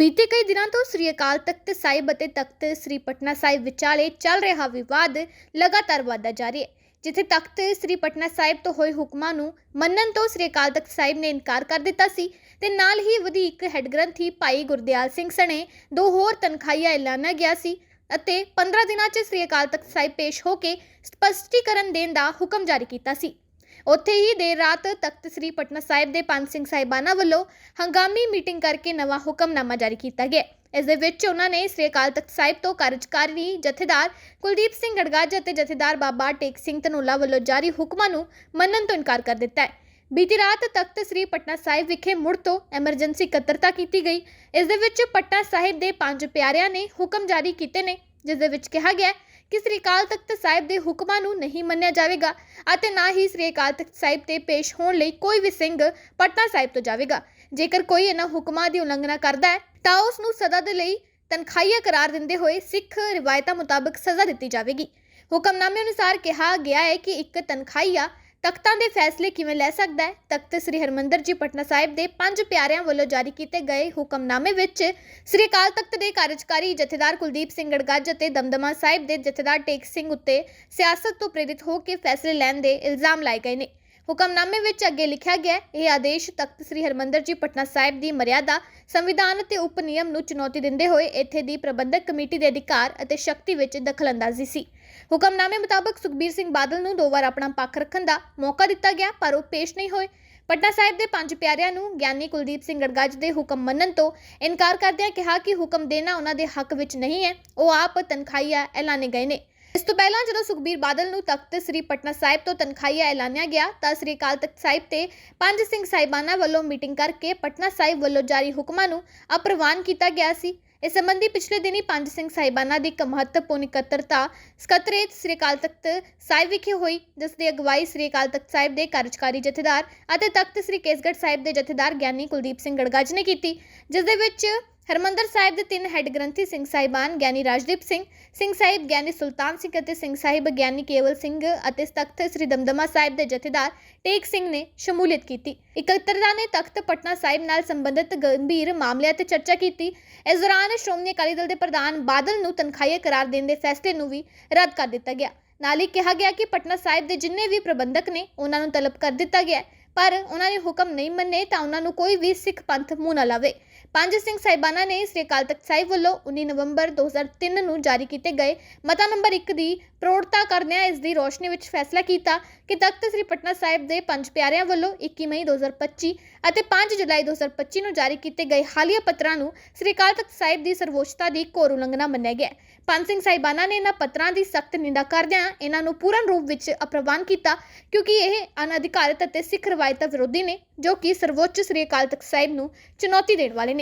ਬੀਤੇ ਕਈ ਦਿਨਾਂ ਤੋਂ ਸ੍ਰੀ ਅਕਾਲ ਤਖਤ ਸਾਹਿਬ ਅਤੇ ਤਖਤ ਸ੍ਰੀ ਪਟਨਾ ਸਾਹਿਬ ਵਿਚਾਲੇ ਚੱਲ ਰਿਹਾ ਵਿਵਾਦ ਲਗਾਤਾਰ ਵਧਦਾ ਜਾ ਰਿਹਾ ਹੈ, ਜਿੱਥੇ ਤਖਤ ਸ੍ਰੀ ਪਟਨਾ ਸਾਹਿਬ ਤੋਂ ਹੋਏ ਹੁਕਮਾਂ ਨੂੰ ਮੰਨਣ ਤੋਂ ਸ੍ਰੀ ਅਕਾਲ ਤਖਤ ਸਾਹਿਬ ਨੇ ਇਨਕਾਰ ਕਰ ਦਿੱਤਾ ਸੀ ਤੇ ਨਾਲ ਹੀ ਵਧੀਕ ਹੈੱਡ ਗ੍ਰੰਥੀ ਭਾਈ ਗੁਰਦਿਆਲ ਸਿੰਘ ਸਣੇ ਦੋ ਹੋਰ ਤਨਖਾਹੀਆਂ ਐਲਾਨਿਆ ਗਿਆ ਸੀ ਅਤੇ 15 ਦਿਨਾਂ 'ਚ ਸ੍ਰੀ ਅਕਾਲ ਤਖਤ ਸਾਹਿਬ ਪੇਸ਼ ਹੋ ਕੇ ਸਪਸ਼ਟੀਕਰਨ ਦੇਣ ਦਾ ਹੁਕਮ ਜਾਰੀ ਕੀਤਾ ਸੀ। ਉੱਥੇ ਹੀ ਦੇਰ ਰਾਤ ਤਖਤ ਸ੍ਰੀ ਪਟਨਾ ਸਾਹਿਬ ਦੇ ਪੰਜ ਸਿੰਘ ਸਾਹਿਬਾਨਾਂ ਵੱਲੋਂ ਹੰਗਾਮੀ ਮੀਟਿੰਗ ਕਰਕੇ ਨਵਾਂ ਹੁਕਮਨਾਮਾ ਜਾਰੀ ਕੀਤਾ ਗਿਆ। ਇਸ ਦੇ ਵਿੱਚ ਉਹਨਾਂ ਨੇ ਸ੍ਰੀ ਅਕਾਲ ਤਖਤ ਸਾਹਿਬ ਤੋਂ ਕਾਰਜਕਾਰੀ ਜਥੇਦਾਰ ਕੁਲਦੀਪ ਸਿੰਘ ਗੜਗਾਜ ਅਤੇ ਜਥੇਦਾਰ ਬਾਬਾ ਟੇਕ ਸਿੰਘ ਧਨੋਲਾ ਵੱਲੋਂ ਜਾਰੀ ਹੁਕਮਾਂ ਨੂੰ ਮੰਨਣ ਤੋਂ ਇਨਕਾਰ ਕਰ ਦਿੱਤਾ ਹੈ। ਬੀਤੀ ਰਾਤ ਤਖਤ ਸ੍ਰੀ ਪਟਨਾ ਸਾਹਿਬ ਵਿਖੇ ਮੁੜ ਤੋਂ ਐਮਰਜੈਂਸੀ ਇਕੱਤਰਤਾ ਕੀਤੀ ਗਈ। ਇਸ ਦੇ ਵਿੱਚ ਪਟਨਾ ਸਾਹਿਬ ਦੇ ਪੰਜ ਪਿਆਰਿਆਂ ਨੇ ਹੁਕਮ ਜਾਰੀ ਕੀਤੇ ਨੇ, ਜਿਸ ਦੇ ਵਿੱਚ ਕਿਹਾ ਗਿਆ ਹੈ ਕਿ ਸ੍ਰੀ ਅਕਾਲ ਤਖਤ ਸਾਹਿਬ ਦੇ ਹੁਕਮਾਂ ਨੂੰ ਨਹੀਂ ਮੰਨਿਆ ਜਾਵੇਗਾ ਅਤੇ ਨਾ ਹੀ ਸ੍ਰੀ ਅਕਾਲ ਤਖਤ ਸਾਹਿਬ ਤੇ ਪੇਸ਼ ਹੋਣ ਲਈ ਕੋਈ ਵੀ ਸਿੰਘ ਪਟਨਾ ਸਾਹਿਬ ਤੋਂ ਜਾਵੇਗਾ। ਜੇਕਰ ਕੋਈ ਇਹਨਾਂ ਹੁਕਮਾਂ ਦੀ ਉਲੰਘਣਾ ਕਰਦਾ ਹੈ, ਤਾਂ ਉਸ ਨੂੰ ਸਜ਼ਾ ਦੇ ਲਈ ਤਨਖਾਹੀਆ ਕਰਾਰ ਦਿੰਦੇ ਹੋਏ ਸਿੱਖ ਰਿਵਾਇਤਾਂ ਮੁਤਾਬਕ ਸਜ਼ਾ ਦਿੱਤੀ ਜਾਵੇਗੀ। ਹੁਕਮਨਾਮੇ ਅਨੁਸਾਰ ਕਿਹਾ ਗਿਆ ਹੈ ਕਿ ਇੱਕ ਤਨਖਾਹੀਆ ਤਖਤਾਂ ਦੇ ਫੈਸਲੇ ਕਿਵੇਂ ਲੈ ਸਕਦਾ ਹੈ? ਤਖਤ ਸ੍ਰੀ ਹਰਮੰਦਰ ਜੀ ਪਟਨਾ ਸਾਹਿਬ ਦੇ ਪੰਜ ਪਿਆਰਿਆਂ ਵੱਲੋਂ ਜਾਰੀ ਕੀਤੇ ਗਏ ਹੁਕਮਨਾਮੇ ਵਿੱਚ ਸ੍ਰੀ ਅਕਾਲ ਤਖਤ ਦੇ ਕਾਰਜਕਾਰੀ ਜਥੇਦਾਰ ਕੁਲਦੀਪ ਸਿੰਘ ਗੜਗੱਜ ਅਤੇ ਦਮਦਮਾ ਸਾਹਿਬ ਦੇ ਜਥੇਦਾਰ ਟੇਕ ਸਿੰਘ ਉੱਤੇ ਸਿਆਸਤ ਤੋਂ ਪ੍ਰੇਰਿਤ ਹੋ ਕੇ ਫੈਸਲੇ ਲੈਣ ਦੇ ਇਲਜ਼ਾਮ ਲਾਏ ਗਏ ਨੇ। ਹੁਕਮਨਾਮੇ ਵਿੱਚ ਅੱਗੇ ਲਿਖਿਆ ਗਿਆ ਹੈ, ਇਹ ਆਦੇਸ਼ ਤਖਤ ਸ੍ਰੀ ਹਰਮੰਦਰ ਜੀ ਪਟਨਾ ਸਾਹਿਬ ਦੀ ਮਰਿਆਦਾ ਸੰਵਿਧਾਨ ਅਤੇ ਉਪ ਨਿਯਮ ਨੂੰ ਚੁਣੌਤੀ ਦਿੰਦੇ ਹੋਏ ਇੱਥੇ ਦੀ ਪ੍ਰਬੰਧਕ ਕਮੇਟੀ ਦੇ ਅਧਿਕਾਰ ਅਤੇ ਸ਼ਕਤੀ ਵਿੱਚ ਦਖਲਅੰਦਾਜ਼ੀ ਸੀ। ਹੁਕਮਨਾਮੇ ਮੁਤਾਬਕ ਸੁਖਬੀਰ ਸਿੰਘ ਬਾਦਲ ਨੂੰ ਦੋ ਵਾਰ ਆਪਣਾ ਪੱਖ ਰੱਖਣ ਦਾ ਮੌਕਾ ਦਿੱਤਾ ਗਿਆ ਪਰ ਉਹ ਪੇਸ਼ ਨਹੀਂ ਹੋਏ। ਪਟਨਾ ਸਾਹਿਬ ਦੇ ਪੰਜ ਪਿਆਰਿਆਂ ਨੂੰ ਗਿਆਨੀ ਕੁਲਦੀਪ ਸਿੰਘ ਗੜਗੱਜ ਦੇ ਹੁਕਮ ਮੰਨਣ ਤੋਂ ਇਨਕਾਰ ਕਰਦਿਆਂ ਕਿਹਾ ਕਿ ਹੁਕਮ ਦੇਣਾ ਉਹਨਾਂ ਦੇ ਹੱਕ ਵਿੱਚ ਨਹੀਂ ਹੈ ਉਹ ਆਪ ਤਨਖਾਹੀਆ ਐਲਾਨੇ ਗਏ ਨੇ। ਇਸ ਤੋਂ ਪਹਿਲਾਂ ਜਦੋਂ ਸੁਖਬੀਰ ਬਾਦਲ ਨੂੰ ਤਖਤ ਸ੍ਰੀ ਪਟਨਾ ਸਾਹਿਬ ਤੋਂ ਤਨਖਾਹੀਆ ਐਲਾਨਿਆ ਗਿਆ, ਤਾਂ ਸ੍ਰੀ ਅਕਾਲ ਤਖਤ ਸਾਹਿਬ ਤੇ ਪੰਜ ਸਿੰਘ ਸਾਹਿਬਾਨਾਂ ਵੱਲੋਂ ਮੀਟਿੰਗ ਕਰਕੇ ਪਟਨਾ ਸਾਹਿਬ ਵੱਲੋਂ ਜਾਰੀ ਹੁਕਮਾਂ ਨੂੰ ਅਪ੍ਰਵਾਨ ਕੀਤਾ ਗਿਆ ਸੀ। ਇਸ ਸੰਬੰਧੀ ਪਿਛਲੇ ਦਿਨੀ ਪੰਜ ਸਿੰਘ ਸਾਹਿਬਾਨਾਂ ਦੀ ਇੱਕ ਮਹੱਤਵਪੂਰਨ ਇਕੱਤਰਤਾ ਸਕੱਤਰੇਤ ਸ੍ਰੀ ਅਕਾਲ ਤਖਤ ਸਾਹਿਬ ਵਿਖੇ ਹੋਈ, ਜਿਸ ਦੀ ਅਗਵਾਈ ਸ੍ਰੀ ਅਕਾਲ ਤਖਤ ਸਾਹਿਬ ਦੇ ਕਾਰਜਕਾਰੀ ਜਥੇਦਾਰ ਅਤੇ ਤਖਤ ਸ੍ਰੀ ਕੇਸਗੜ੍ਹ ਸਾਹਿਬ ਦੇ ਜਥੇਦਾਰ ਗਿਆਨੀ ਕੁਲਦੀਪ ਸਿੰਘ ਗੜਗਾਜ ਨੇ ਕੀਤੀ, ਜਿਸ ਦੇ ਵਿੱਚ ਹਰਮੰਦਰ ਸਾਹਿਬ ਦੇ ਤਿੰਨ ਹੈੱਡ ਗ੍ਰੰਥੀ ਸਿੰਘ ਸਾਹਿਬਾਨ ਗਿਆਨੀ ਰਾਜਦੀਪ ਸਿੰਘ ਸਿੰਘ ਸਾਹਿਬ ਗਿਆਨੀ ਸੁਲਤਾਨ ਸਿੰਘ ਅਤੇ ਸਿੰਘ ਸਾਹਿਬ ਗਿਆਨੀ ਕੇਵਲ ਸਿੰਘ ਅਤੇ ਤਖਤ ਸ੍ਰੀ ਦਮਦਮਾ ਸਾਹਿਬ ਦੇ ਜਥੇਦਾਰ ਟੇਕ ਸਿੰਘ ਨੇ ਸ਼ਮੂਲੀਅਤ ਕੀਤੀ। ਇਕੱਤਰਤਾ ਨੇ ਤਖਤ ਪਟਨਾ ਸਾਹਿਬ ਨਾਲ ਸੰਬੰਧਿਤ ਗੰਭੀਰ ਮਾਮਲਿਆਂ ਤੇ ਚਰਚਾ ਕੀਤੀ। ਇਸ ਦੌਰਾਨ ਸ਼੍ਰੋਮਣੀ ਅਕਾਲੀ ਦਲ ਦੇ ਪ੍ਰਧਾਨ ਬਾਦਲ ਨੂੰ ਤਨਖਾਹੀਆ ਕਰਾਰ ਦੇਣ ਦੇ ਫੈਸਲੇ ਨੂੰ ਵੀ ਰੱਦ ਕਰ ਦਿੱਤਾ ਗਿਆ। ਨਾਲ ਹੀ ਕਿਹਾ ਗਿਆ ਕਿ ਪਟਨਾ ਸਾਹਿਬ ਦੇ ਜਿੰਨੇ ਵੀ ਪ੍ਰਬੰਧਕ ਨੇ, ਉਹਨਾਂ ਨੂੰ ਤਲਬ ਕਰ ਦਿੱਤਾ ਗਿਆ ਪਰ ਉਹਨਾਂ ਨੇ ਹੁਕਮ ਨਹੀਂ ਮੰਨੇ ਤਾਂ ਉਹਨਾਂ ਨੂੰ ਕੋਈ ਵੀ ਸਿੱਖ ਪੰਥ ਮੂੰਹ ਨਾ ਲਾਵੇ। ਪੰਜ ਸਿੰਘ ਸਾਹਿਬਾਨਾਂ ਨੇ ਸ੍ਰੀ ਅਕਾਲ ਤਖਤ ਸਾਹਿਬ ਵੱਲੋਂ 19 ਨਵੰਬਰ 2003 ਨੂੰ ਜਾਰੀ ਕੀਤੇ ਗਏ ਮਤਾ ਨੰਬਰ 1 ਦੀ ਪ੍ਰੋੜਤਾ ਕਰਦਿਆਂ ਇਸ ਦੀ ਰੋਸ਼ਨੀ ਵਿੱਚ ਫੈਸਲਾ ਕੀਤਾ ਕਿ ਤਖਤ ਸ੍ਰੀ ਪਟਨਾ ਸਾਹਿਬ ਦੇ ਪੰਜ ਪਿਆਰਿਆਂ ਵੱਲੋਂ 21 ਮਈ 2025 ਅਤੇ 5 ਜੁਲਾਈ 2025 ਨੂੰ ਜਾਰੀ ਕੀਤੇ ਗਏ ਹਾਲੀਆ ਪੱਤਰਾਂ ਨੂੰ ਸ੍ਰੀ ਅਕਾਲ ਤਖਤ ਸਾਹਿਬ ਦੀ ਸਰਵਉੱਚਤਾ ਦੀ ਘੋਰ ਉਲੰਘਣਾ ਮੰਨਿਆ ਗਿਆ। ਪੰਜ ਸਿੰਘ ਸਾਹਿਬਾਨਾਂ ਨੇ ਇਹਨਾਂ ਪੱਤਰਾਂ ਦੀ ਸਖਤ ਨਿੰਦਾ ਕਰਦਿਆਂ ਇਹਨਾਂ ਨੂੰ ਪੂਰਨ ਰੂਪ ਵਿੱਚ ਅਪ੍ਰਵਾਨ ਕੀਤਾ ਕਿਉਂਕਿ ਇਹ ਅਨਅਧਿਕਾਰਤ ਅਤੇ ਸਿੱਖ ਰਵਾਇਤਾਂ ਵਿਰੋਧੀ ਨੇ ਜੋ ਕਿ ਸਰਵੋੱਚ ਸ੍ਰੀ ਅਕਾਲ ਤਖਤ ਸਾਹਿਬ ਨੂੰ ਚੁਣੌਤੀ ਦੇਣ ਵਾਲੇ ਨੇ